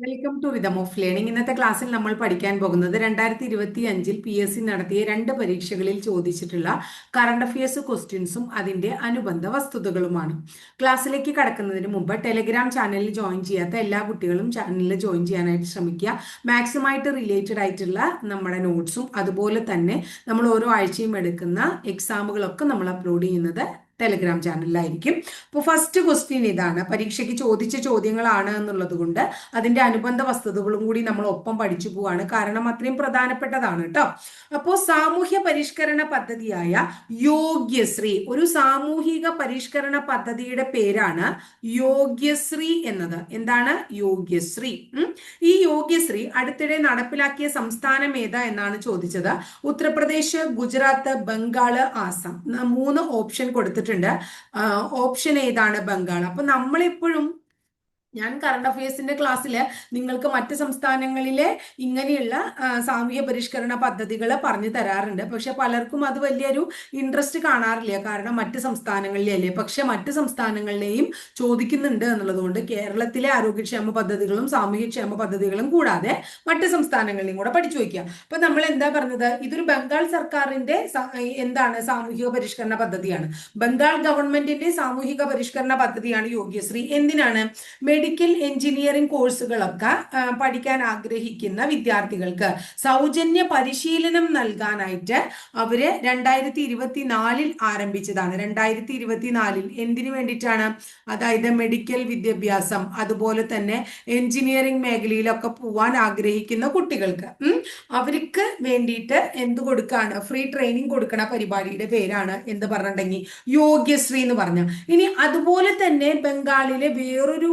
Welcome to rhythm of learning ഇന്നത്തെ ക്ലാസ്സിൽ നമ്മൾ പഠിക്കാൻ പോകുന്നത് രണ്ടായിരത്തി ഇരുപത്തി അഞ്ചിൽ പി എസ് സി നടത്തിയ രണ്ട് പരീക്ഷകളിൽ ചോദിച്ചിട്ടുള്ള കറണ്ട് അഫയേഴ്സ് ക്വസ്റ്റ്യൻസും അതിന്റെ അനുബന്ധ വസ്തുതകളുമാണ്. ക്ലാസ്സിലേക്ക് കടക്കുന്നതിന് മുമ്പ് ടെലിഗ്രാം ചാനലിൽ ജോയിൻ ചെയ്യാത്ത എല്ലാ കുട്ടികളും ചാനലിൽ ജോയിൻ ചെയ്യാനായിട്ട് ശ്രമിക്കുക. മാക്സിമം ആയിട്ട് റിലേറ്റഡ് ആയിട്ടുള്ള നമ്മുടെ നോട്ട്സും അതുപോലെ തന്നെ നമ്മൾ ഓരോ ആഴ്ചയും എടുക്കുന്ന എക്സാമുകളൊക്കെ നമ്മൾ അപ്ലോഡ് ചെയ്യുന്നത് ടെലിഗ്രാം ചാനലിലായിരിക്കും അപ്പോൾ ഫസ്റ്റ് ക്വസ്റ്റ്യൻ ഇതാണ്. പരീക്ഷയ്ക്ക് ചോദിച്ച ചോദ്യങ്ങളാണ് എന്നുള്ളത് കൊണ്ട് അതിന്റെ അനുബന്ധ വസ്തുതകളും കൂടി നമ്മൾ ഒപ്പം പഠിച്ചു പോവാണ്. കാരണം അത്രയും പ്രധാനപ്പെട്ടതാണ് കേട്ടോ അപ്പോൾ സാമൂഹ്യ പരിഷ്കരണ പദ്ധതിയായ യോഗ്യശ്രീ. ഒരു സാമൂഹിക പരിഷ്കരണ പദ്ധതിയുടെ പേരാണ് യോഗ്യശ്രീ എന്നത്. എന്താണ്? യോഗ്യശ്രീ. ഈ യോഗ്യശ്രീ അടുത്തിടെ നടപ്പിലാക്കിയ സംസ്ഥാനം ഏതാ എന്നാണ് ചോദിച്ചത്. ഉത്തർപ്രദേശ് ഗുജറാത്ത് ബംഗാൾ ആസാം. മൂന്ന് ഓപ്ഷൻ കൊടുത്തിട്ടുണ്ട്. ഓപ്ഷൻ ഏതാണ് ബംഗാൾ? അപ്പൊ നമ്മളെപ്പോഴും ഞാൻ കറണ്ട് അഫയേഴ്സിന്റെ ക്ലാസ്സിൽ നിങ്ങൾക്ക് മറ്റ് സംസ്ഥാനങ്ങളിലെ ഇങ്ങനെയുള്ള സാമൂഹ്യ പരിഷ്കരണ പദ്ധതികൾ പറഞ്ഞു തരാറുണ്ട്. പക്ഷെ പലർക്കും അത് വലിയൊരു ഇൻട്രസ്റ്റ് കാണാറില്ല. കാരണം മറ്റ് സംസ്ഥാനങ്ങളിലല്ലേ. പക്ഷെ മറ്റ് സംസ്ഥാനങ്ങളിലെയും ചോദിക്കുന്നുണ്ട് എന്നുള്ളതുകൊണ്ട് കേരളത്തിലെ ആരോഗ്യക്ഷേമ പദ്ധതികളും സാമൂഹ്യക്ഷേമ പദ്ധതികളും കൂടാതെ മറ്റ് സംസ്ഥാനങ്ങളിലും കൂടെ പഠിച്ചു വയ്ക്കുക. അപ്പൊ നമ്മൾ എന്താ പറഞ്ഞത്? ഇതൊരു ബംഗാൾ സർക്കാരിന്റെ എന്താണ്? സാമൂഹിക പരിഷ്കരണ പദ്ധതിയാണ്. ബംഗാൾ ഗവൺമെന്റിന്റെ സാമൂഹിക പരിഷ്കരണ പദ്ധതിയാണ് യോഗ്യശ്രീ. എന്തിനാണ്? മെഡിക്കൽ എഞ്ചിനീയറിംഗ് കോഴ്സുകളൊക്കെ പഠിക്കാൻ ആഗ്രഹിക്കുന്ന വിദ്യാർത്ഥികൾക്ക് സൗജന്യ പരിശീലനം നൽകാനായിട്ട് അവർ രണ്ടായിരത്തി ഇരുപത്തിനാലിൽ ആരംഭിച്ചതാണ്. രണ്ടായിരത്തി ഇരുപത്തിനാലിൽ എന്തിനു വേണ്ടിയിട്ടാണ്? അതായത് മെഡിക്കൽ വിദ്യാഭ്യാസം അതുപോലെ തന്നെ എഞ്ചിനീയറിംഗ് മേഖലയിലൊക്കെ പോവാൻ ആഗ്രഹിക്കുന്ന കുട്ടികൾക്ക്. അവർക്ക് വേണ്ടിയിട്ട് എന്ത് കൊടുക്കാണ്? ഫ്രീ ട്രെയിനിങ് കൊടുക്കണ പരിപാടിയുടെ പേരാണ് എന്ത് പറഞ്ഞിട്ടുണ്ടെങ്കിൽ യോഗ്യശ്രീ എന്ന് പറഞ്ഞ. ഇനി അതുപോലെ തന്നെ ബംഗാളിലെ വേറൊരു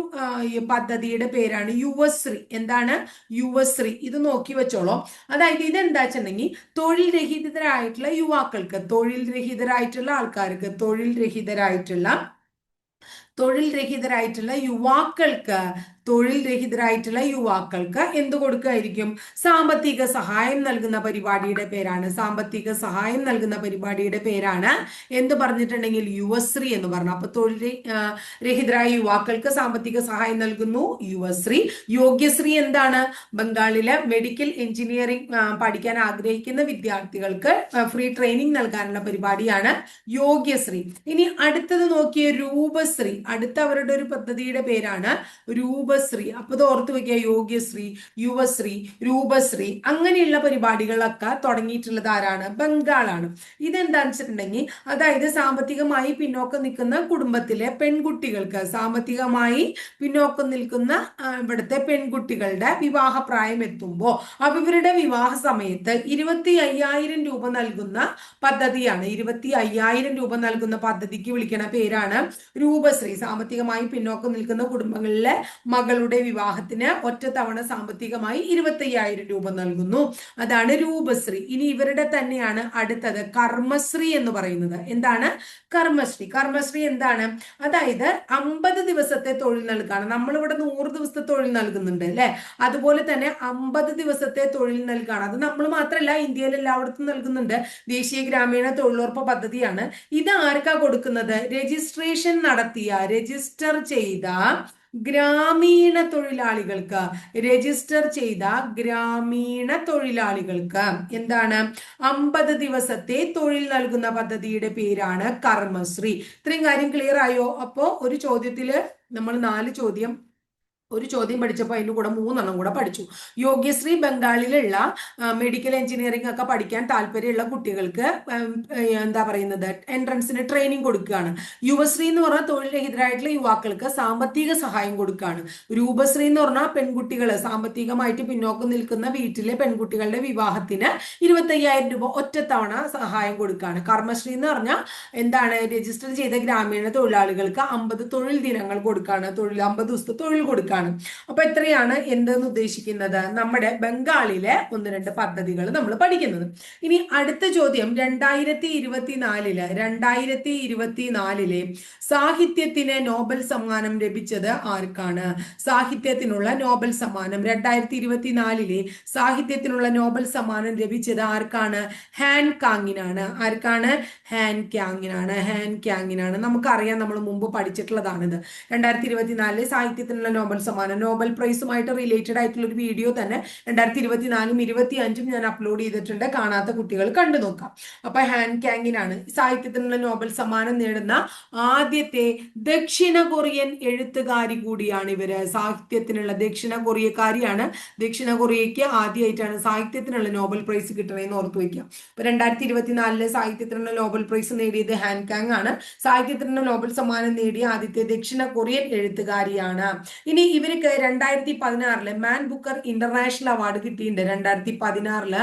പദ്ധതിയുടെ പേരാണ് യുവശ്രീ. എന്താണ്? യുവശ്രീ. ഇത് നോക്കി വെച്ചോളോ. അതായത് ഇതെന്താ വെച്ചിട്ടുണ്ടെങ്കിൽ തൊഴിൽ രഹിതരായിട്ടുള്ള യുവാക്കൾക്ക് തൊഴിൽ രഹിതരായിട്ടുള്ള ആൾക്കാർക്ക് തൊഴിൽ രഹിതരായിട്ടുള്ള തൊഴിൽ രഹിതരായിട്ടുള്ള യുവാക്കൾക്ക് തൊഴിൽ രഹിതരായിട്ടുള്ള യുവാക്കൾക്ക് എന്ത് കൊടുക്കുകയായിരിക്കും സാമ്പത്തിക സഹായം നൽകുന്ന പരിപാടിയുടെ പേരാണ്. സാമ്പത്തിക സഹായം നൽകുന്ന പരിപാടിയുടെ പേരാണ്. എന്ത് പറഞ്ഞിട്ടുണ്ടെങ്കിൽ യുവശ്രീ എന്ന് പറഞ്ഞു. അപ്പൊ തൊഴിൽ രഹിതരായ യുവാക്കൾക്ക് സാമ്പത്തിക സഹായം നൽകുന്നു യുവശ്രീ. യോഗ്യശ്രീ എന്താണ്? ബംഗാളിലെ മെഡിക്കൽ എഞ്ചിനീയറിംഗ് പഠിക്കാൻ ആഗ്രഹിക്കുന്ന വിദ്യാർത്ഥികൾക്ക് ഫ്രീ ട്രെയിനിങ് നൽകാനുള്ള പരിപാടിയാണ് യോഗ്യശ്രീ. ഇനി അടുത്തത് നോക്കിയ രൂപശ്രീ. അടുത്ത അവരുടെ ഒരു പദ്ധതിയുടെ പേരാണ് രൂപ യുവശ്രീ. അപ്പൊ ഇത് ഓർത്ത് വെക്കുക യോഗ്യശ്രീ യുവശ്രീ രൂപശ്രീ അങ്ങനെയുള്ള പരിപാടികളൊക്കെ തുടങ്ങിയിട്ടുള്ളത് ആരാണ്? ബംഗാളാണ്. ഇതെന്താണെന്ന് വെച്ചിട്ടുണ്ടെങ്കിൽ അതായത് സാമ്പത്തികമായി പിന്നോക്കം നിൽക്കുന്ന കുടുംബത്തിലെ പെൺകുട്ടികൾക്ക് സാമ്പത്തികമായി പിന്നോക്കം നിൽക്കുന്ന ഇവിടുത്തെ പെൺകുട്ടികളുടെ വിവാഹ പ്രായം എത്തുമ്പോൾ ഇവരുടെ വിവാഹ സമയത്ത് ഇരുപത്തി അയ്യായിരം രൂപ നൽകുന്ന പദ്ധതിയാണ്. ഇരുപത്തി അയ്യായിരം രൂപ നൽകുന്ന പദ്ധതിക്ക് വിളിക്കണ പേരാണ് രൂപശ്രീ. സാമ്പത്തികമായി പിന്നോക്കം നിൽക്കുന്ന കുടുംബങ്ങളിലെ മകളുടെ വിവാഹത്തിന് ഒറ്റത്തവണ സാമ്പത്തികമായി ഇരുപത്തയ്യായിരം രൂപ നൽകുന്നു. അതാണ് രൂപശ്രീ. ഇനി ഇവരുടെ തന്നെയാണ് അടുത്തത് കർമ്മശ്രീ എന്ന് പറയുന്നത്. എന്താണ്? കർമ്മശ്രീ. കർമ്മശ്രീ എന്താണ്? അതായത് അമ്പത് ദിവസത്തെ തൊഴിൽ നൽകാണ്. നമ്മളിവിടെ നൂറ് ദിവസത്തെ തൊഴിൽ നൽകുന്നുണ്ട് അല്ലെ? അതുപോലെ തന്നെ അമ്പത് ദിവസത്തെ തൊഴിൽ നൽകാണ്. അത് നമ്മൾ മാത്രമല്ല ഇന്ത്യയിൽ എല്ലായിടത്തും നൽകുന്നുണ്ട്. ദേശീയ ഗ്രാമീണ തൊഴിലുറപ്പ് പദ്ധതിയാണ്. ഇത് ആർക്കാ കൊടുക്കുന്നത്? രജിസ്ട്രേഷൻ നടത്തിയ രജിസ്റ്റർ ചെയ്ത ഗ്രാമീണ തൊഴിലാളികൾക്ക് രജിസ്റ്റർ ചെയ്ത ഗ്രാമീണ തൊഴിലാളികൾക്ക് എന്താണ്? അമ്പത് ദിവസത്തെ തൊഴിൽ നൽകുന്ന പദ്ധതിയുടെ പേരാണ് കർമ്മശ്രീ. ഇത്രയും കാര്യം ക്ലിയർ ആയോ? അപ്പോ ഒരു ചോദ്യത്തിൽ നമ്മൾ നാല് ചോദ്യം ഒരു ചോദ്യം പഠിച്ചപ്പോൾ അതിന്റെ കൂടെ മൂന്നെണ്ണം കൂടെ പഠിച്ചു. യോഗ്യശ്രീ ബംഗാളിലുള്ള മെഡിക്കൽ എഞ്ചിനീയറിംഗ് ഒക്കെ പഠിക്കാൻ താല്പര്യമുള്ള കുട്ടികൾക്ക് എന്താ പറയുന്നത് എൻട്രൻസിന് ട്രെയിനിങ് കൊടുക്കുകയാണ്. യുവശ്രീ എന്ന് പറഞ്ഞാൽ തൊഴിൽ രഹിതരായിട്ടുള്ള യുവാക്കൾക്ക് സാമ്പത്തിക സഹായം കൊടുക്കുകയാണ്. രൂപശ്രീ എന്ന് പറഞ്ഞാൽ പെൺകുട്ടികൾ സാമ്പത്തികമായിട്ട് പിന്നോക്കം നിൽക്കുന്ന വീട്ടിലെ പെൺകുട്ടികളുടെ വിവാഹത്തിന് ഇരുപത്തയ്യായിരം രൂപ ഒറ്റത്തവണ സഹായം കൊടുക്കുകയാണ്. കർമ്മശ്രീ എന്ന് പറഞ്ഞാൽ എന്താണ് രജിസ്റ്റർ ചെയ്ത ഗ്രാമീണ തൊഴിലാളികൾക്ക് അമ്പത് തൊഴിൽ ദിനങ്ങൾ കൊടുക്കുകയാണ്. തൊഴിൽ അമ്പത് ദിവസത്തെ തൊഴിൽ കൊടുക്കുക ആണ്. അപ്പൊ എത്രയാണ്? എന്തെന്ന് ഉദ്ദേശിക്കുന്നത്? നമ്മുടെ ബംഗാളിലെ ഒന്ന് രണ്ട് പദ്ധതികൾ നമ്മൾ പഠിക്കുന്നത്. ഇനി അടുത്ത ചോദ്യം രണ്ടായിരത്തി ഇരുപത്തിനാലിൽ രണ്ടായിരത്തി ഇരുപത്തിനാലിലെ സാഹിത്യത്തിന് നോബൽ സമ്മാനം ലഭിച്ചത് ആർക്കാണ്? സാഹിത്യത്തിനുള്ള നോബൽ സമ്മാനം രണ്ടായിരത്തി ഇരുപത്തിനാലിലെ സാഹിത്യത്തിനുള്ള നോബൽ സമ്മാനം ലഭിച്ചത് ആർക്കാണ്? ഹാൻ കാങ്ങിനാണ്. ആർക്കാണ്? ഹാൻ ക്യാങ്ങിനാണ്. ഹാൻ ക്യാങ്ങിനാണ്. നമുക്കറിയാം നമ്മൾ മുമ്പ് പഠിച്ചിട്ടുള്ളതാണിത്. രണ്ടായിരത്തി ഇരുപത്തിനാലിലെ സാഹിത്യത്തിനുള്ള നോബൽ സമ്മാനം. നോബൽ പ്രൈസുമായിട്ട് റിലേറ്റഡ് ആയിട്ടുള്ള ഒരു വീഡിയോ തന്നെ രണ്ടായിരത്തി ഇരുപത്തിനാലും ഇരുപത്തി അഞ്ചും ഞാൻ അപ്ലോഡ് ചെയ്തിട്ടുണ്ട്. കാണാത്ത കുട്ടികൾ കണ്ടു നോക്കാം. അപ്പൊ ഹാൻഡ് കാങ്ങിനാണ് സാഹിത്യത്തിനുള്ള നോബൽ സമ്മാനം നേടുന്ന ആദ്യത്തെ ദക്ഷിണ കൊറിയൻ എഴുത്തുകാരി കൂടിയാണ് ഇവർ. സാഹിത്യത്തിനുള്ള ദക്ഷിണ കൊറിയക്കാരിയാണ്. ദക്ഷിണ കൊറിയയ്ക്ക് ആദ്യമായിട്ടാണ് സാഹിത്യത്തിനുള്ള നോബൽ പ്രൈസ് കിട്ടണമെന്ന് ഓർത്തു വയ്ക്കുക അപ്പൊ രണ്ടായിരത്തി ഇരുപത്തിനാലിൽ സാഹിത്യത്തിനുള്ള നോബൽ പ്രൈസ് നേടിയത് ഹാൻകാങ് ആണ് സാഹിത്യത്തിനുള്ള നോബൽ സമ്മാനം നേടിയ ആദ്യത്തെ ദക്ഷിണ കൊറിയൻ എഴുത്തുകാരിയാണ്. ഇനി ഇവർക്ക് രണ്ടായിരത്തി പതിനാറിൽ മാൻ ബുക്കർ ഇന്റർനാഷണൽ അവാർഡ് കിട്ടിയിട്ടുണ്ട്. രണ്ടായിരത്തി പതിനാറിൽ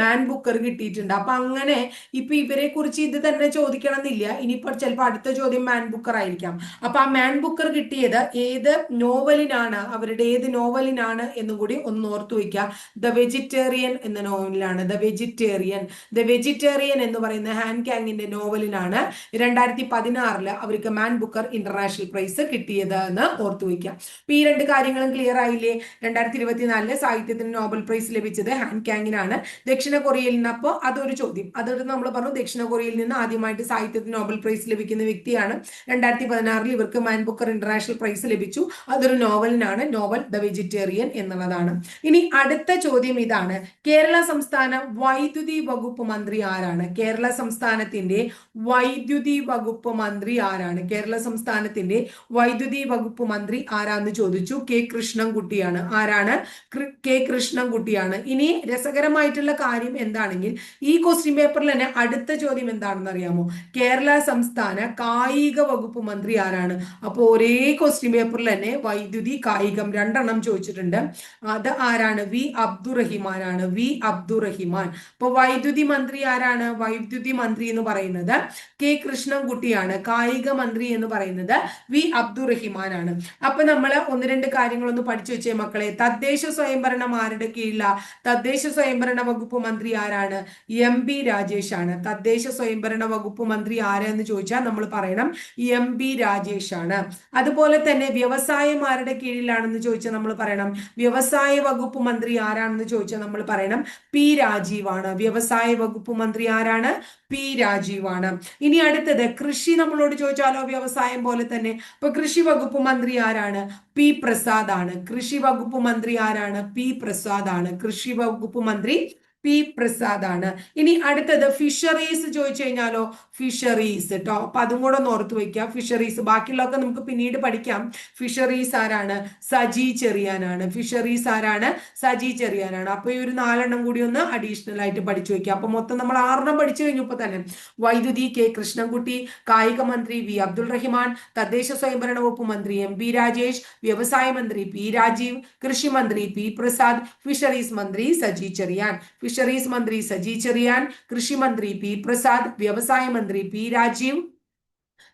മാൻ ബുക്കർ കിട്ടിയിട്ടുണ്ട്. അപ്പൊ അങ്ങനെ ഇപ്പൊ ഇവരെ കുറിച്ച് ഇത് തന്നെ ചോദിക്കണം എന്നില്ല ഇനിയിപ്പോ ചിലപ്പോൾ അടുത്ത ചോദ്യം മാൻ ബുക്കർ ആയിരിക്കാം. അപ്പൊ ആ മാൻ ബുക്കർ കിട്ടിയത് ഏത് നോവലിനാണ്? അവരുടെ ഏത് നോവലിനാണ് എന്നും കൂടി ഒന്ന് ഓർത്തു വയ്ക്കുക. ദ വെജിറ്റേറിയൻ എന്ന നോവലിലാണ്. The vegetarian. ദ വെജിറ്റേറിയൻ എന്ന് പറയുന്ന ഹാൻഡ് കാങ്ങിന്റെ നോവലിനാണ് രണ്ടായിരത്തി പതിനാറിൽ അവർക്ക് മാൻ ബുക്കർ ഇന്റർനാഷണൽ പ്രൈസ് കിട്ടിയത് എന്ന് ഓർത്തു വയ്ക്കുക. ഈ രണ്ട് കാര്യങ്ങളും ക്ലിയർ ആയില്ലേ? രണ്ടായിരത്തി ഇരുപത്തിനാലിൽ സാഹിത്യത്തിന് നോബൽ പ്രൈസ് ലഭിച്ചത് ഹാൻ കാങ്ങിനാണ് ദക്ഷിണ കൊറിയയിൽ നിന്ന് അപ്പോൾ അതൊരു ചോദ്യം. അതൊരു നമ്മൾ പറഞ്ഞു ദക്ഷിണ കൊറിയയിൽ നിന്ന് ആദ്യമായിട്ട് സാഹിത്യത്തിന് നോബൽ പ്രൈസ് ലഭിക്കുന്ന വ്യക്തിയാണ്. രണ്ടായിരത്തി പതിനാറിൽ ഇവർക്ക് മാൻ ബുക്കർ ഇന്റർനാഷണൽ പ്രൈസ് ലഭിച്ചു. അതൊരു നോവലിനാണ് നോവൽ ദ വെജിറ്റേറിയൻ എന്നുള്ളതാണ്. ഇനി അടുത്ത ചോദ്യം ഇതാണ്. കേരള സംസ്ഥാന വൈദ്യുതി വകുപ്പ് മന്ത്രി ആരാണ്? കേരള സംസ്ഥാനത്തിന്റെ വൈദ്യുതി വകുപ്പ് മന്ത്രി ആരാണ്? കേരള സംസ്ഥാനത്തിന്റെ വൈദ്യുതി വകുപ്പ് മന്ത്രി ആരാന്ന് ചോദിച്ചു. കെ കൃഷ്ണൻകുട്ടിയാണ്. ആരാണ്? കൃ- കൃഷ്ണൻകുട്ടിയാണ്. ഇനി രസകരമായിട്ടുള്ള കാര്യം എന്താണെങ്കിൽ ഈ ക്വസ്റ്റ്യൻ പേപ്പറിൽ തന്നെ അടുത്ത ചോദ്യം എന്താണെന്ന് അറിയാമോ? കേരള സംസ്ഥാന കായിക വകുപ്പ് മന്ത്രി ആരാണ്? അപ്പോൾ ഒരേ ക്വസ്റ്റ്യൻ പേപ്പറിൽ തന്നെ വൈദ്യുതി കായികം രണ്ടെണ്ണം ചോദിച്ചിട്ടുണ്ട്. അത് ആരാണ്? വി അബ്ദുറഹിമാനാണ്. വി അബ്ദുറഹിമാൻ. അപ്പൊ വൈദ്യുതി മന്ത്രി ആരാണ്? വൈദ്യുതി മന്ത്രി എന്ന് പറയുന്നത് കെ കൃഷ്ണൻകുട്ടിയാണ്. കായിക മന്ത്രി എന്ന് പറയുന്നത് വി അബ്ദുറഹിമാനാണ്. അപ്പൊ നമ്മൾ ഒന്ന് രണ്ട് കാര്യങ്ങളൊന്ന് പഠിച്ചു വെച്ചേ മക്കളെ. തദ്ദേശ സ്വയംഭരണം ആരുടെ കീഴില തദ്ദേശ സ്വയംഭരണ വകുപ്പ് മന്ത്രി ആരാണ്? എം ബി രാജേഷ് ആണ് തദ്ദേശ സ്വയംഭരണ വകുപ്പ് മന്ത്രി ആരെന്ന് ചോദിച്ചാൽ നമ്മൾ പറയണം എം ബി രാജേഷ് ആണ് അതുപോലെ തന്നെ വ്യവസായം ആരുടെ കീഴിലാണെന്ന് ചോദിച്ചാൽ നമ്മൾ പറയണം. വ്യവസായ വകുപ്പ് മന്ത്രി ആരാണെന്ന് ചോദിച്ചാൽ നമ്മൾ പറയണം. പി രാജീവാണ്. വ്യവസായ വകുപ്പ് മന്ത്രി ആരാണ്? പി രാജീവാണ്. ഇനി അടുത്തത് കൃഷി നമ്മളോട് ചോദിച്ചാലോ വ്യവസായം പോലെ തന്നെ? ഇപ്പൊ കൃഷി വകുപ്പ് മന്ത്രി ആരാണ്? പി പ്രസാദ് ആണ് കൃഷി വകുപ്പ് മന്ത്രി ആരാണ്? പി പ്രസാദ് ആണ് കൃഷി വകുപ്പ് മന്ത്രി പി പ്രസാദ് ആണ് ഇനി അടുത്തത് ഫിഷറീസ് ചോദിച്ചു കഴിഞ്ഞാലോ? ഫിഷറീസ് കേട്ടോ അപ്പൊ അതും കൂടെ ഒന്ന് ഓർത്ത് വെക്കാം. ഫിഷറീസ്. ബാക്കിയുള്ളതൊക്കെ നമുക്ക് പിന്നീട് പഠിക്കാം. ഫിഷറീസ് ആരാണ്? സജി ചെറിയാനാണ്. ഫിഷറീസ് ആരാണ്? സജി ചെറിയാനാണ്. അപ്പൊ ഈ ഒരു നാലെണ്ണം കൂടി ഒന്ന് അഡീഷണൽ ആയിട്ട് പഠിച്ചു വെക്കാം. അപ്പൊ മൊത്തം നമ്മൾ ആറെണ്ണം പഠിച്ചു കഴിഞ്ഞു ഇപ്പൊ തന്നെ. വൈദ്യുതി കെ കൃഷ്ണൻകുട്ടി കായിക മന്ത്രി വി അബ്ദുൾ റഹിമാൻ തദ്ദേശ സ്വയംഭരണ വകുപ്പ് മന്ത്രി എം പി രാജേഷ് വ്യവസായ മന്ത്രി പി രാജീവ് കൃഷി മന്ത്രി പി പ്രസാദ് ഫിഷറീസ് മന്ത്രി സജി ചെറിയാൻ. ഫിഷറീസ് മന്ത്രി സജി ചെറിയാൻ കൃഷി മന്ത്രി പി പ്രസാദ് വ്യവസായ മന്ത്രി പി രാജീവ്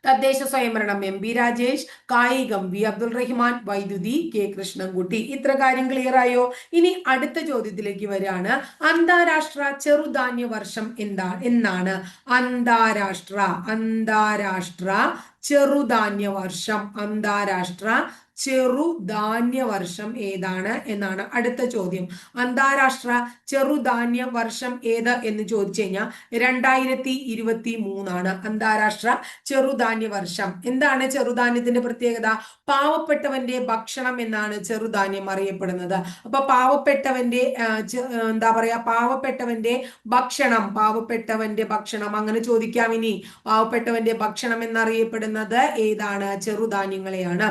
തദ്ദേശ സ്വയംഭരണം എം പി രാജേഷ് കായികം വി അബ്ദുൾ റഹ്മാൻ വൈദ്യുതി കെ കൃഷ്ണൻകുട്ടി. ഇത്ര കാര്യം ക്ലിയർ ആയോ ഇനി അടുത്ത ചോദ്യത്തിലേക്ക് വരികയാണ്. അന്താരാഷ്ട്ര ചെറുധാന്യ വർഷം എന്താ എന്നാണ്. അന്താരാഷ്ട്ര അന്താരാഷ്ട്ര ചെറുധാന്യ വർഷം. അന്താരാഷ്ട്ര ചെറുധാന്യ വർഷം ഏതാണ് എന്നാണ് അടുത്ത ചോദ്യം. അന്താരാഷ്ട്ര ചെറുധാന്യ വർഷം ഏത് എന്ന് ചോദിച്ചു കഴിഞ്ഞാൽ രണ്ടായിരത്തി ഇരുപത്തി മൂന്നാണ്. അന്താരാഷ്ട്ര ചെറുധാന്യ വർഷം. എന്താണ് ചെറുധാന്യത്തിന്റെ പ്രത്യേകത? പാവപ്പെട്ടവന്റെ ഭക്ഷണം എന്നാണ് ചെറുധാന്യം അറിയപ്പെടുന്നത്. അപ്പൊ പാവപ്പെട്ടവന്റെ എന്താ പറയാ പാവപ്പെട്ടവന്റെ ഭക്ഷണം പാവപ്പെട്ടവന്റെ ഭക്ഷണം അങ്ങനെ ചോദിക്കാം ഇനി. പാവപ്പെട്ടവന്റെ ഭക്ഷണം എന്നറിയപ്പെടുന്നത് ഏതാണ്? ചെറുധാന്യങ്ങളെയാണ്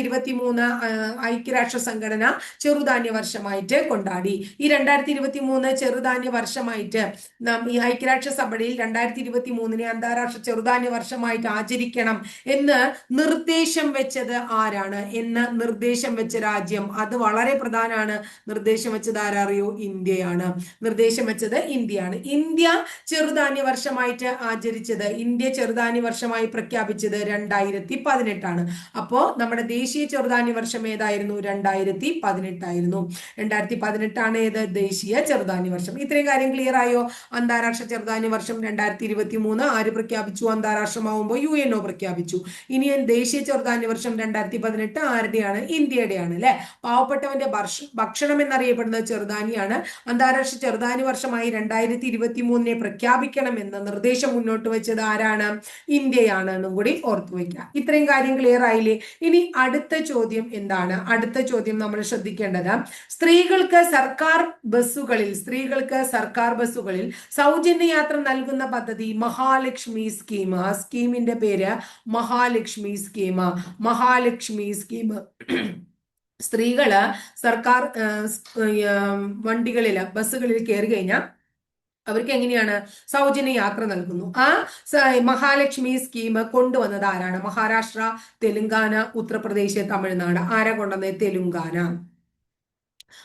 രണ്ടായിരത്തി ഇരുപത്തി മൂന്ന് ഐക്യരാഷ്ട്ര സംഘടന ചെറുധാന്യ വർഷമായിട്ട് കൊണ്ടാടി. ഈ രണ്ടായിരത്തി ഇരുപത്തി മൂന്ന് ചെറുധാന്യ വർഷമായിട്ട് നാം ഈ ഐക്യരാഷ്ട്ര സഭയിൽ രണ്ടായിരത്തി ഇരുപത്തി മൂന്നിനെ അന്താരാഷ്ട്ര ചെറുധാന്യ വർഷമായിട്ട് ആചരിക്കണം എന്ന് നിർദ്ദേശം വെച്ചത് ആരാണ്? എന്ന് നിർദ്ദേശം വെച്ച രാജ്യം അത് വളരെ പ്രധാനമാണ്. നിർദ്ദേശം വെച്ചത് ആരറിയോ ഇന്ത്യയാണ്. നിർദ്ദേശം വെച്ചത് ഇന്ത്യയാണ്. ഇന്ത്യ ചെറുധാന്യ വർഷമായിട്ട് ആചരിച്ചത് ഇന്ത്യ ചെറുധാന്യ വർഷമായി പ്രഖ്യാപിച്ചത് രണ്ടായിരത്തി പതിനെട്ടാണ് അപ്പോ നമ്മുടെ ദേശീയ ചെറുധാന്യ വർഷം ഏതായിരുന്നു? രണ്ടായിരത്തി പതിനെട്ടായിരുന്നു രണ്ടായിരത്തി പതിനെട്ടാണ് ഏത്? ദേശീയ ചെറുധാന്യ വർഷം. ഇത്രയും കാര്യം ക്ലിയർ ആയോ? അന്താരാഷ്ട്ര ചെറുധാന്യ വർഷം രണ്ടായിരത്തി ഇരുപത്തി മൂന്ന് ആര് പ്രഖ്യാപിച്ചു? അന്താരാഷ്ട്രമാവുമ്പോൾ യു എൻ ഒ പ്രഖ്യാപിച്ചു. ഇനി ദേശീയ ചെറുധാന്യ വർഷം രണ്ടായിരത്തി പതിനെട്ട് ആരുടെയാണ്? ഇന്ത്യയുടെയാണ് അല്ലെ? പാവപ്പെട്ടവന്റെ ഭക്ഷ- ഭക്ഷണം എന്നറിയപ്പെടുന്നത് ചെറുധാന്യാണ്. അന്താരാഷ്ട്ര ചെറുധാന്യ വർഷമായി രണ്ടായിരത്തി ഇരുപത്തി മൂന്നിനെ പ്രഖ്യാപിക്കണം എന്ന നിർദ്ദേശം മുന്നോട്ട് വെച്ചത് ആരാണ്? ഇന്ത്യയാണ് എന്നും കൂടി ഓർത്തു വയ്ക്കുക ഇത്രയും കാര്യം ക്ലിയർ ആയില്ലേ? ഇനി അടുത്ത അടുത്ത ചോദ്യം എന്താണ്? അടുത്ത ചോദ്യം നമ്മൾ ശ്രദ്ധിക്കേണ്ടത്. സ്ത്രീകൾക്ക് സർക്കാർ ബസ്സുകളിൽ സ്ത്രീകൾക്ക് സർക്കാർ ബസ്സുകളിൽ സൗജന്യ യാത്ര നൽകുന്ന പദ്ധതി മഹാലക്ഷ്മി സ്കീം. ആ സ്കീമിന്റെ പേര് മഹാലക്ഷ്മി സ്കീം. മഹാലക്ഷ്മി സ്കീം. സ്ത്രീകൾ സർക്കാർ വണ്ടികളിൽ ബസ്സുകളിൽ കയറി കഴിഞ്ഞാൽ അവർക്ക് എങ്ങനെയാണ്? സൗജന്യ യാത്ര നൽകുന്നു. ആ മഹാലക്ഷ്മി സ്കീം കൊണ്ടുവന്നത് ആരാണ്? മഹാരാഷ്ട്ര തെലുങ്കാന ഉത്തർപ്രദേശ് തമിഴ്നാട്. ആരാ കൊണ്ടുവന്നത്? തെലുങ്കാന.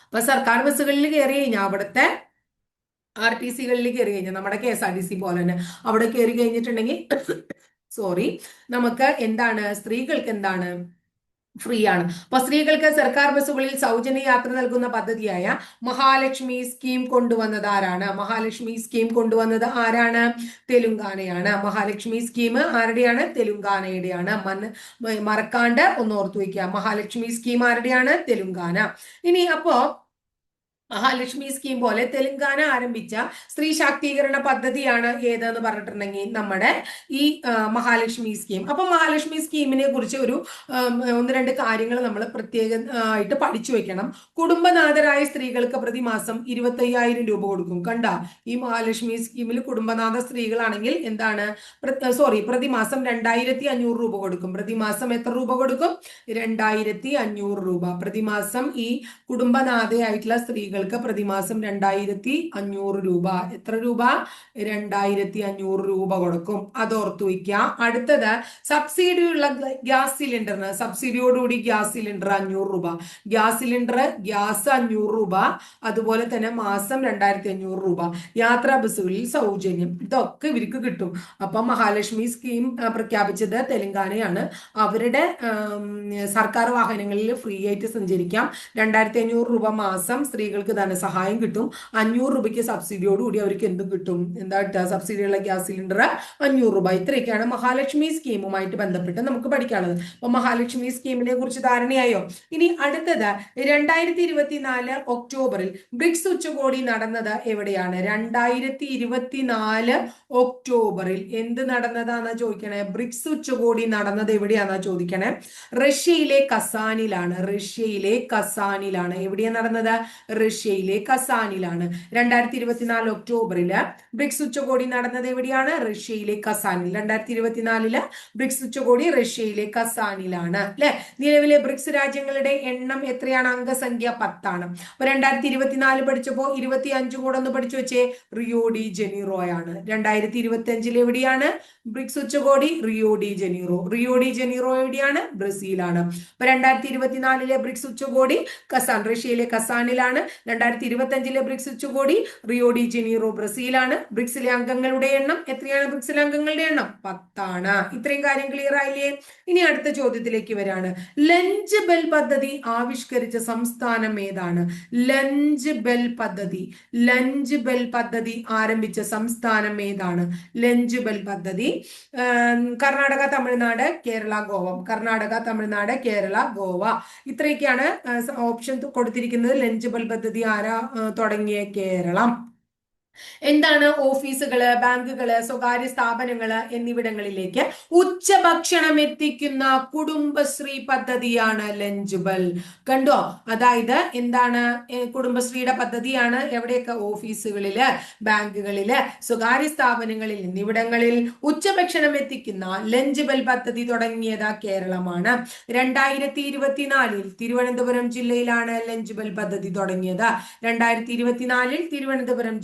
അപ്പൊ സർക്കാർ ബസ്സുകളിൽ കയറി കഴിഞ്ഞാൽ അവിടുത്തെ ആർ ടി സികളിൽ കയറി കഴിഞ്ഞാൽ നമ്മുടെ K S R T C പോലെ തന്നെ. അവിടെ കയറി കഴിഞ്ഞിട്ടുണ്ടെങ്കിൽ സോറി നമുക്ക് എന്താണ്? സ്ത്രീകൾക്ക് എന്താണ്? ഫ്രീ ആണ് അപ്പൊ സ്ത്രീകൾക്ക് സർക്കാർ ബസ്സുകളിൽ സൗജന്യ യാത്ര നൽകുന്ന പദ്ധതിയായ മഹാലക്ഷ്മി സ്കീം കൊണ്ടുവന്നത് ആരാണ്? മഹാലക്ഷ്മി സ്കീം കൊണ്ടുവന്നത് ആരാണ്? തെലുങ്കാനയാണ്. മഹാലക്ഷ്മി സ്കീം ആരുടെയാണ്? തെലുങ്കാനയുടെയാണ്. മന്ന് മറക്കാണ്ട് ഒന്ന് ഓർത്തു വയ്ക്കുക. മഹാലക്ഷ്മി സ്കീം ആരുടെയാണ്? തെലുങ്കാന. ഇനി അപ്പോ മഹാലക്ഷ്മി സ്കീം പോലെ തെലങ്കാന ആരംഭിച്ച സ്ത്രീ ശാക്തീകരണ പദ്ധതിയാണ് ഏതെന്ന് പറഞ്ഞിട്ടുണ്ടെങ്കിൽ നമ്മുടെ ഈ മഹാലക്ഷ്മി സ്കീം അപ്പൊ മഹാലക്ഷ്മി സ്കീമിനെ കുറിച്ച് ഒരു ഒന്ന് രണ്ട് കാര്യങ്ങൾ നമ്മൾ പ്രത്യേകം ആയിട്ട് പഠിച്ചു വെക്കണം. കുടുംബനാഥരായ സ്ത്രീകൾക്ക് പ്രതിമാസം ഇരുപത്തയ്യായിരം രൂപ കൊടുക്കും. കണ്ട? ഈ മഹാലക്ഷ്മി സ്കീമിൽ കുടുംബനാഥ സ്ത്രീകളാണെങ്കിൽ എന്താണ്? സോറി പ്രതിമാസം രണ്ടായിരത്തി അഞ്ഞൂറ് രൂപ കൊടുക്കും. പ്രതിമാസം എത്ര രൂപ കൊടുക്കും? രണ്ടായിരത്തി അഞ്ഞൂറ് രൂപ. പ്രതിമാസം ഈ കുടുംബനാഥയായിട്ടുള്ള സ്ത്രീകൾ സ്ത്രീകൾക്ക് പ്രതിമാസം രണ്ടായിരത്തി അഞ്ഞൂറ് രൂപ. എത്ര രൂപ? രണ്ടായിരത്തി അഞ്ഞൂറ് രൂപ കൊടുക്കും. അത് ഓർത്തു വയ്ക്കുക. അടുത്തത് സബ്സിഡിയുള്ള ഗ്യാസ് സിലിണ്ടറിന് സബ്സിഡിയോടുകൂടി ഗ്യാസ് സിലിണ്ടർ അഞ്ഞൂറ് രൂപ. ഗ്യാസ് സിലിണ്ടർ ഗ്യാസ് അഞ്ഞൂറ് രൂപ. അതുപോലെ തന്നെ മാസം രണ്ടായിരത്തി അഞ്ഞൂറ് രൂപ. യാത്രാ ബസ്സുകളിൽ സൗജന്യം. ഇതൊക്കെ ഇവർക്ക് കിട്ടും. അപ്പൊ മഹാലക്ഷ്മി സ്കീം പ്രഖ്യാപിച്ചത് തെലങ്കാനയാണ്. അവരുടെ സർക്കാർ വാഹനങ്ങളിൽ ഫ്രീ ആയിട്ട് സഞ്ചരിക്കാം. രണ്ടായിരത്തി അഞ്ഞൂറ് രൂപ മാസം സ്ത്രീകൾ അവർക്ക് ധനസഹായം കിട്ടും. അഞ്ഞൂറ് രൂപയ്ക്ക് സബ്സിഡിയോടുകൂടി അവർക്ക് എന്തും കിട്ടും. എന്താ സബ്സിഡിയുള്ള ഗ്യാസ് സിലിണ്ടർ അഞ്ഞൂറ് രൂപ. ഇത്രയൊക്കെയാണ് മഹാലക്ഷ്മി സ്കീമുമായിട്ട് ബന്ധപ്പെട്ട് നമുക്ക് പഠിക്കാനുള്ളത്. അപ്പൊ മഹാലക്ഷ്മി സ്കീമിനെ കുറിച്ച് ധാരണയായോ? ഇനി അടുത്തത് രണ്ടായിരത്തി ഇരുപത്തിനാല് ഒക്ടോബറിൽ ബ്രിക്സ് ഉച്ചകോടി നടന്നത് എവിടെയാണ്? രണ്ടായിരത്തി ഇരുപത്തിനാല് ഒക്ടോബറിൽ എന്ത് നടന്നതാന്നാ ചോദിക്കണേ? ബ്രിക്സ് ഉച്ചകോടി നടന്നത് എവിടെയാന്നാ ചോദിക്കണേ? റഷ്യയിലെ കസാനിലാണ്. റഷ്യയിലെ കസാനിലാണ്. എവിടെയാണ് നടന്നത്? റഷ്യയിലെ കസാനിലാണ്. രണ്ടായിരത്തി ഇരുപത്തിനാല് ഒക്ടോബറിൽ ബ്രിക്സ് ഉച്ചകോടി നടന്നത് എവിടെയാണ്? റഷ്യയിലെ കസാനിൽ. രണ്ടായിരത്തി ഇരുപത്തിനാലിൽ ബ്രിക്സ് ഉച്ചകോടി റഷ്യയിലെ കസാനിലാണ് അല്ലെ? നിലവിലെ ബ്രിക്സ് രാജ്യങ്ങളുടെ എണ്ണം എത്രയാണ്? അംഗസംഖ്യ പത്താണ്. അപ്പൊ രണ്ടായിരത്തി ഇരുപത്തിനാല് പഠിച്ചപ്പോ ഇരുപത്തി അഞ്ചും കൂടെ ഒന്ന് പഠിച്ചു വെച്ചേ റിയോ ഡി ആണ്. രണ്ടായിരത്തി ഇരുപത്തി അഞ്ചിൽ എവിടെയാണ്? ബ്രിക്സ് ഉച്ചകോടി Rio de Janeiro. Rio de Janeiro എവിടെയാണ്? ബ്രസീലാണ്. അപ്പൊ രണ്ടായിരത്തി ഇരുപത്തിനാലിലെ ബ്രിക്സ് ഉച്ചകോടി കസാൻ റഷ്യയിലെ കസാനിലാണ്. രണ്ടായിരത്തി ഇരുപത്തി അഞ്ചിലെ ബ്രിക്സ് ഉച്ചകോടി റിയോ ഡി ജനീറോ ബ്രസീലാണ്. ബ്രിക്സിലെ അംഗങ്ങളുടെ എണ്ണം എത്രയാണ്? ബ്രിക്സിലെ അംഗങ്ങളുടെ എണ്ണം പത്താണ്. ഇത്രയും കാര്യം ക്ലിയർ ആയില്ലേ? ഇനി അടുത്ത ചോദ്യത്തിലേക്ക് വരാണ്. ലഞ്ച് ബെൽ പദ്ധതി ആവിഷ്കരിച്ച സംസ്ഥാനം ഏതാണ്? ലഞ്ച് ബെൽ പദ്ധതി. ലഞ്ച് ബെൽ പദ്ധതി ആരംഭിച്ച സംസ്ഥാനം ഏതാണ്? ലഞ്ച് ബെൽ പദ്ധതി. കർണാടക തമിഴ്നാട് കേരള ഗോവ. കർണാടക തമിഴ്നാട് കേരള ഗോവ. ഇത്രയൊക്കെയാണ് ഓപ്ഷൻ കൊടുത്തിരിക്കുന്നത് ലഞ്ച് ബെൽ പദ്ധതി ആരാ തുടങ്ങിയ കേരളം. എന്താണ് ഓഫീസുകൾ ബാങ്കുകൾ സ്വകാര്യ സ്ഥാപനങ്ങൾ എന്നിവിടങ്ങളിലേക്ക് ഉച്ചഭക്ഷണം എത്തിക്കുന്ന കുടുംബശ്രീ പദ്ധതിയാണ് ലഞ്ച് ബെൽ കണ്ടോ? അതായത് എന്താണ് കുടുംബശ്രീയുടെ പദ്ധതിയാണ് എവിടെയൊക്കെ ഓഫീസുകളിൽ ബാങ്കുകളിൽ സ്വകാര്യ സ്ഥാപനങ്ങളിൽ എന്നിവിടങ്ങളിൽ ഉച്ചഭക്ഷണം എത്തിക്കുന്ന ലഞ്ച് ബെൽ പദ്ധതി തുടങ്ങിയത് കേരളമാണ്. രണ്ടായിരത്തി ഇരുപത്തിനാലിൽ തിരുവനന്തപുരം ജില്ലയിലാണ് ലഞ്ച് ബെൽ പദ്ധതി തുടങ്ങിയത്. രണ്ടായിരത്തി ഇരുപത്തിനാലിൽ തിരുവനന്തപുരം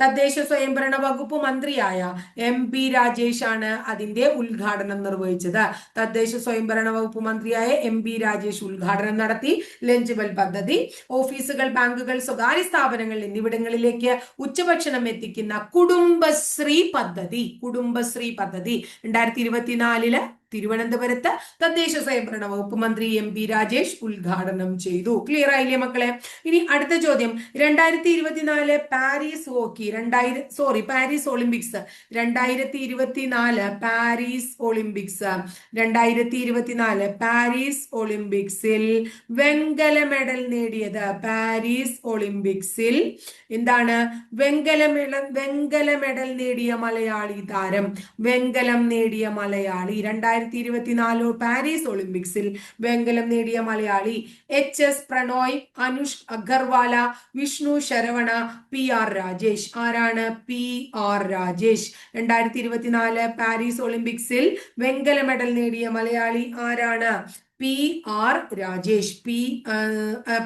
തദ്ദേശ സ്വയംഭരണ വകുപ്പ് മന്ത്രിയായ എം പി രാജേഷ് ആണ് അതിന്റെ ഉദ്ഘാടനം നിർവഹിച്ചത്. തദ്ദേശ സ്വയംഭരണ വകുപ്പ് മന്ത്രിയായ എം പി രാജേഷ് ഉദ്ഘാടനം നടത്തി. ലഞ്ച് ബെൽ പദ്ധതി ഓഫീസുകൾ ബാങ്കുകൾ സ്വകാര്യ സ്ഥാപനങ്ങൾ എന്നിവിടങ്ങളിലേക്ക് ഉച്ചഭക്ഷണം എത്തിക്കുന്ന കുടുംബശ്രീ പദ്ധതി. കുടുംബശ്രീ പദ്ധതി. രണ്ടായിരത്തി ഇരുപത്തിനാലിൽ തിരുവനന്തപുരത്ത് തദ്ദേശ സ്വയംഭരണ വകുപ്പ് മന്ത്രി എം പി രാജേഷ് ഉദ്ഘാടനം ചെയ്തു. ക്ലിയർ ആയില്ലേ മക്കളെ? ഇനി അടുത്ത ചോദ്യം. രണ്ടായിരത്തി ഇരുപത്തിനാല് പാരീസ് ഹോക്കി രണ്ടായിരം സോറി പാരീസ് ഒളിമ്പിക്സ്. രണ്ടായിരത്തി ഇരുപത്തിനാല് പാരീസ് ഒളിമ്പിക്സ്. രണ്ടായിരത്തി ഇരുപത്തിനാല് പാരീസ് ഒളിമ്പിക്സിൽ വെങ്കല മെഡൽ നേടിയത് പാരീസ് ഒളിമ്പിക്സിൽ എന്താണ്? വെങ്കല മെഡൽ വെങ്കല മെഡൽ നേടിയ മലയാളി താരം. വെങ്കലം നേടിയ മലയാളി. രണ്ടായിരത്തി രണ്ടായിരത്തി ഇരുപത്തിനാല് പാരീസ് ഒളിമ്പിക്സിൽ വെങ്കലം നേടിയ Malayali H S Prannoy Anush Agarwalla Vishnu Saravana P R Rajesh. ആരാണ് പി ആർ രാജേഷ്? രണ്ടായിരത്തി ഇരുപത്തിനാല് പാരീസ് ഒളിമ്പിക്സിൽ വെങ്കല മെഡൽ നേടിയ മലയാളി ആരാണ്? P R Rajesh. P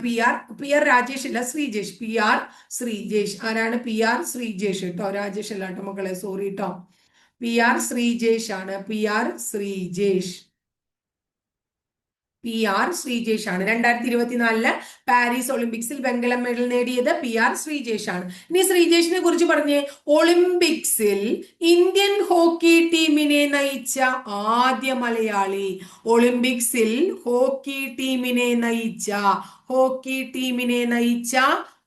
P R P R Rajesh അല്ല ശ്രീജേഷ്. P R Sreejesh. ആരാണ് പി ആർ ശ്രീജേഷ്? കേട്ടോ രാജേഷ് അല്ല കേട്ടോ മക്കളെ. സോറി കേട്ടോ പി ആർ ശ്രീജേഷ് ആണ്. P R Sreejesh. P R Sreejesh ആണ്. രണ്ടായിരത്തി ഇരുപത്തിനാലിൽ പാരീസ് ഒളിമ്പിക്സിൽ വെങ്കല മെഡൽ നേടിയത് പി ആർ ശ്രീജേഷ് ആണ്. ഇനി ശ്രീജേഷിനെ കുറിച്ച് പറഞ്ഞേ. ഒളിമ്പിക്സിൽ ഇന്ത്യൻ ഹോക്കി ടീമിനെ നയിച്ച ആദ്യ മലയാളി. ഒളിമ്പിക്സിൽ ഹോക്കി ടീമിനെ നയിച്ച ഹോക്കി ടീമിനെ നയിച്ച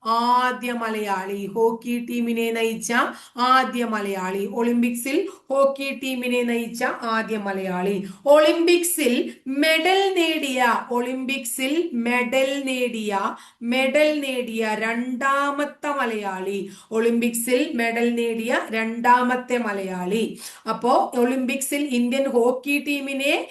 ആദ്യ മലയാളി ഹോക്കി ടീമിനെ നയിച്ച ആദ്യ മലയാളി. ഒളിമ്പിക്സിൽ ഹോക്കി ടീമിനെ നയിച്ച ആദ്യ മലയാളി. ഒളിമ്പിക്സിൽ മെഡൽ നേടിയ ഒളിമ്പിക്സിൽ മെഡൽ നേടിയ മെഡൽ നേടിയ രണ്ടാമത്തെ മലയാളി. ഒളിമ്പിക്സിൽ മെഡൽ നേടിയ രണ്ടാമത്തെ മലയാളി. അപ്പോ ഒളിമ്പിക്സിൽ ഇന്ത്യൻ ഹോക്കി ടീമിനെ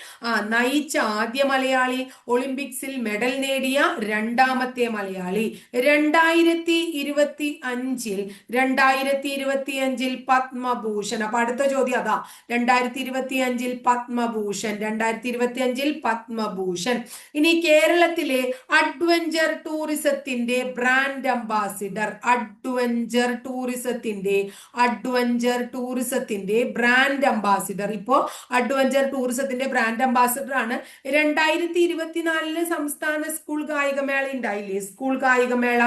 നയിച്ച ആദ്യ മലയാളി. ഒളിമ്പിക്സിൽ മെഡൽ നേടിയ രണ്ടാമത്തെ മലയാളി. രണ്ടായിരത്തി രണ്ടായിരത്തി ഇരുപത്തി അഞ്ചിൽ രണ്ടായിരത്തി ഇരുപത്തി അഞ്ചിൽ പത്മഭൂഷൺ. അപ്പൊ അടുത്ത ചോദ്യം അതാ. രണ്ടായിരത്തി ഇരുപത്തി അഞ്ചിൽ പത്മഭൂഷൺ രണ്ടായിരത്തി ഇരുപത്തി അഞ്ചിൽ പത്മഭൂഷൺ. ഇനി കേരളത്തിലെ അഡ്വഞ്ചർ ടൂറിസത്തിന്റെ ബ്രാൻഡ് അംബാസിഡർ അഡ്വഞ്ചർ ടൂറിസത്തിന്റെ അഡ്വഞ്ചർ ടൂറിസത്തിന്റെ ബ്രാൻഡ് അംബാസിഡർ. ഇപ്പോ അഡ്വഞ്ചർ ടൂറിസത്തിന്റെ ബ്രാൻഡ് അംബാസിഡർ ആണ്. രണ്ടായിരത്തി ഇരുപത്തിനാലിൽ സംസ്ഥാന സ്കൂൾ കായികമേള ഉണ്ടായില്ലേ? സ്കൂൾ കായികമേള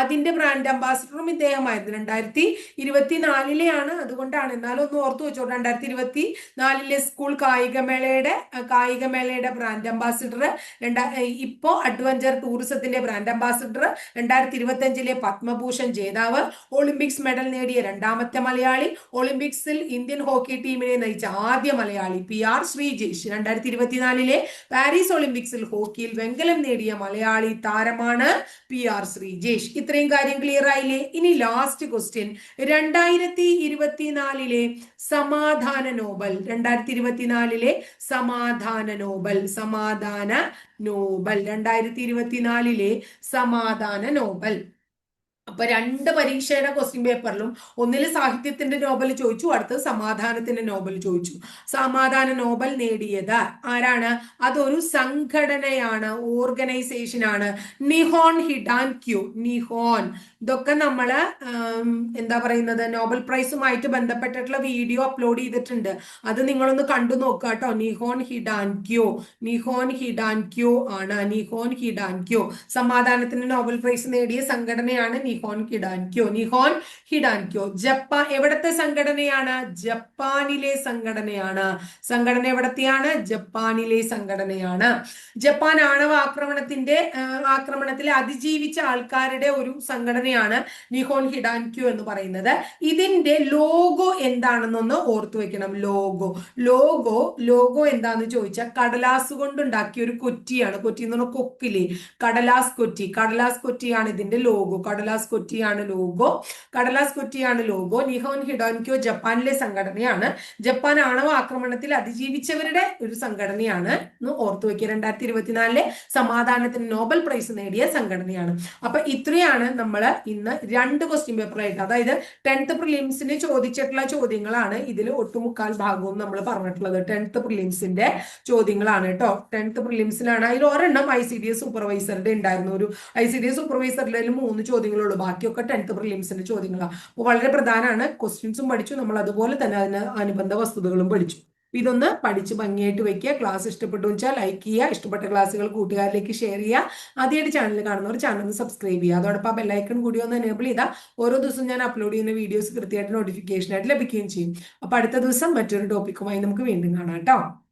അതിന്റെ ബ്രാൻഡ് അംബാസിഡറും ഇദ്ദേഹമായിരുന്നു. രണ്ടായിരത്തി ഇരുപത്തിനാലിലെയാണ് അതുകൊണ്ടാണ് എന്നാലും ഒന്ന് ഓർത്തു വെച്ചോ രണ്ടായിരത്തി ഇരുപത്തി നാലിലെ സ്കൂൾ കായികമേളയുടെ കായികമേളയുടെ ബ്രാൻഡ് അംബാസിഡർ രണ്ടാ ഇപ്പോ അഡ്വഞ്ചർ ടൂറിസത്തിന്റെ ബ്രാൻഡ് അംബാസിഡർ രണ്ടായിരത്തി ഇരുപത്തി അഞ്ചിലെ പത്മഭൂഷൺ ജേതാവ് ഒളിമ്പിക്സ് മെഡൽ നേടിയ രണ്ടാമത്തെ മലയാളി ഒളിമ്പിക്സിൽ ഇന്ത്യൻ ഹോക്കി ടീമിനെ നയിച്ച ആദ്യ മലയാളി പി ആർ ശ്രീജേഷ് രണ്ടായിരത്തി ഇരുപത്തിനാലിലെ പാരീസ് ഒളിമ്പിക്സിൽ ഹോക്കിയിൽ വെങ്കലം നേടിയ മലയാളി താരമാണ് പി ആർ ശ്രീജേഷ്. ഇത്രയും കാര്യം ക്ലിയർ ആയില്ലേ? ഇനി ലാസ്റ്റ് ക്വസ്റ്റ്യൻ രണ്ടായിരത്തി ഇരുപത്തിനാലിലെ സമാധാന നോബൽ. രണ്ടായിരത്തി ഇരുപത്തിനാലിലെ സമാധാന നോബൽ. സമാധാന നോബൽ. രണ്ടായിരത്തി ഇരുപത്തിനാലിലെ സമാധാന നോബൽ. അപ്പൊ രണ്ട് പരീക്ഷയുടെ ക്വസ്റ്റ്യൻ പേപ്പറിലും ഒന്നിൽ സാഹിത്യത്തിന്റെ നോബൽ ചോദിച്ചു അടുത്തത് സമാധാനത്തിന്റെ നോബൽ ചോദിച്ചു. സമാധാന നോബൽ നേടിയത് ആരാണ്? അതൊരു സംഘടനയാണ് ഓർഗനൈസേഷൻ ആണ്. Nihon Hidankyo Nihon. ഇതൊക്കെ നമ്മൾ എന്താ പറയുന്നത്? നോബൽ പ്രൈസുമായിട്ട് ബന്ധപ്പെട്ടിട്ടുള്ള വീഡിയോ അപ്ലോഡ് ചെയ്തിട്ടുണ്ട്. അത് നിങ്ങളൊന്ന് കണ്ടു നോക്കുക കേട്ടോ. Nihon Hidankyo Nihon Hidankyo ആണ്. Nihon Hidankyo. സമാധാനത്തിന് നോബൽ പ്രൈസ് നേടിയ സംഘടനയാണ് നിഹോൺ കിഡാൻക്യോ നിഹോൻ ഹിഡാൻക്യോ ജപ്പാൻ എവിടത്തെ സംഘടനയാണ്? ജപ്പാനിലെ സംഘടനയാണ്. സംഘടന എവിടത്തെയാണ്? ജപ്പാനിലെ സംഘടനയാണ്. ജപ്പാൻ ആണവ ആക്രമണത്തിന്റെ ആക്രമണത്തിൽ അതിജീവിച്ച ആൾക്കാരുടെ ഒരു സംഘടനയാണ് നിഹോൺ ഹിഡാൻക്യോ എന്ന് പറയുന്നത്. ഇതിന്റെ ലോഗോ എന്താണെന്നൊന്ന് ഓർത്തു വെക്കണം. ലോഗോ. ലോഗോ ലോഗോ എന്താന്ന് ചോദിച്ചാൽ കടലാസ് കൊണ്ടുണ്ടാക്കിയ ഒരു കൊറ്റിയാണ്. കൊറ്റി എന്ന് പറഞ്ഞാൽ കൊക്കിലെ കടലാസ് കൊറ്റി. കടലാസ് കൊറ്റിയാണ് ഇതിന്റെ ലോഗോ. കടലാസ് കൊറ്റിയാണ് ലോഗോ. കടലാസ് കൊറ്റിയാണ് ലോഗോ. നിഹോൻ ഹിഡോൻക്യോ ജപ്പാനിലെ സംഘടനയാണ്. ജപ്പാൻ ആണവ ആക്രമണത്തിൽ അതിജീവിച്ചവരുടെ ഒരു സംഘടനയാണ്. എന്ന് ഓർത്തു വെക്കുക രണ്ടായിരത്തി ഇരുപത്തിനാലിലെ സമാധാനത്തിന് നോബൽ പ്രൈസ് നേടിയ സംഘടനയാണ്. അപ്പൊ ഇത്രയാണ് നമ്മൾ ഇന്ന് രണ്ട് ക്വസ്റ്റ്യൻ പേപ്പറായിട്ട് അതായത് ടെൻത്ത് പ്രിലിംസിന് ചോദിച്ചിട്ടുള്ള ചോദ്യങ്ങളാണ് ഇതിൽ ഒട്ടുമുക്കാൽ ഭാഗവും നമ്മൾ പറഞ്ഞിട്ടുള്ളത്. ടെൻത്ത് പ്രിലിംസിന്റെ ചോദ്യങ്ങളാണ് കേട്ടോ. ടെൻത്ത് പ്രിലിംസിലാണ് അതിൽ ഒരെണ്ണം ഐ സി ഡി എസ് സൂപ്പർവൈസറുടെ ഉണ്ടായിരുന്നു. ഒരു ഐ സി ഡി എസ് സൂപ്പർവൈസറിൽ മൂന്ന് ചോദ്യങ്ങളുള്ളൂ. ബാക്കിയൊക്കെ ടെൻത്ത് പ്രിലിംസിന്റെ ചോദ്യങ്ങളാണ് അപ്പോൾ വളരെ പ്രധാനമാണ് ക്വസ്റ്റ്യൻസും പഠിച്ചു. നമ്മൾ അതുപോലെ തന്നെ അതിന് അനുബന്ധ വസ്തുതകളും പഠിച്ചു. ഇതൊന്ന് പഠിച്ച് ഭംഗിയായിട്ട് വെക്കുക. ക്ലാസ് ഇഷ്ടപ്പെട്ടു വെച്ചാൽ ലൈക്ക് ചെയ്യുക. ഇഷ്ടപ്പെട്ട ക്ലാസ്സുകൾ കൂട്ടുകാരിലേക്ക് ഷെയർ ചെയ്യുക. ആദ്യമായിട്ട് ചാനൽ കാണുന്നവർ ചാനൽ ഒന്ന് സബ്സ്ക്രൈബ് ചെയ്യുക. അതോടൊപ്പം ബെല്ലൈക്കൺ കൂടി ഒന്ന് എനേബിൾ ചെയ്താൽ ഓരോ ദിവസവും ഞാൻ അപ്ലോഡ് ചെയ്യുന്ന വീഡിയോസ് കൃത്യമായിട്ട് നോട്ടിഫിക്കേഷൻ ആയിട്ട് ലഭിക്കുകയും ചെയ്യും. അപ്പോൾ അടുത്ത ദിവസം മറ്റൊരു ടോപ്പിക്കുമായി നമുക്ക് വീണ്ടും കാണാം കേട്ടോ.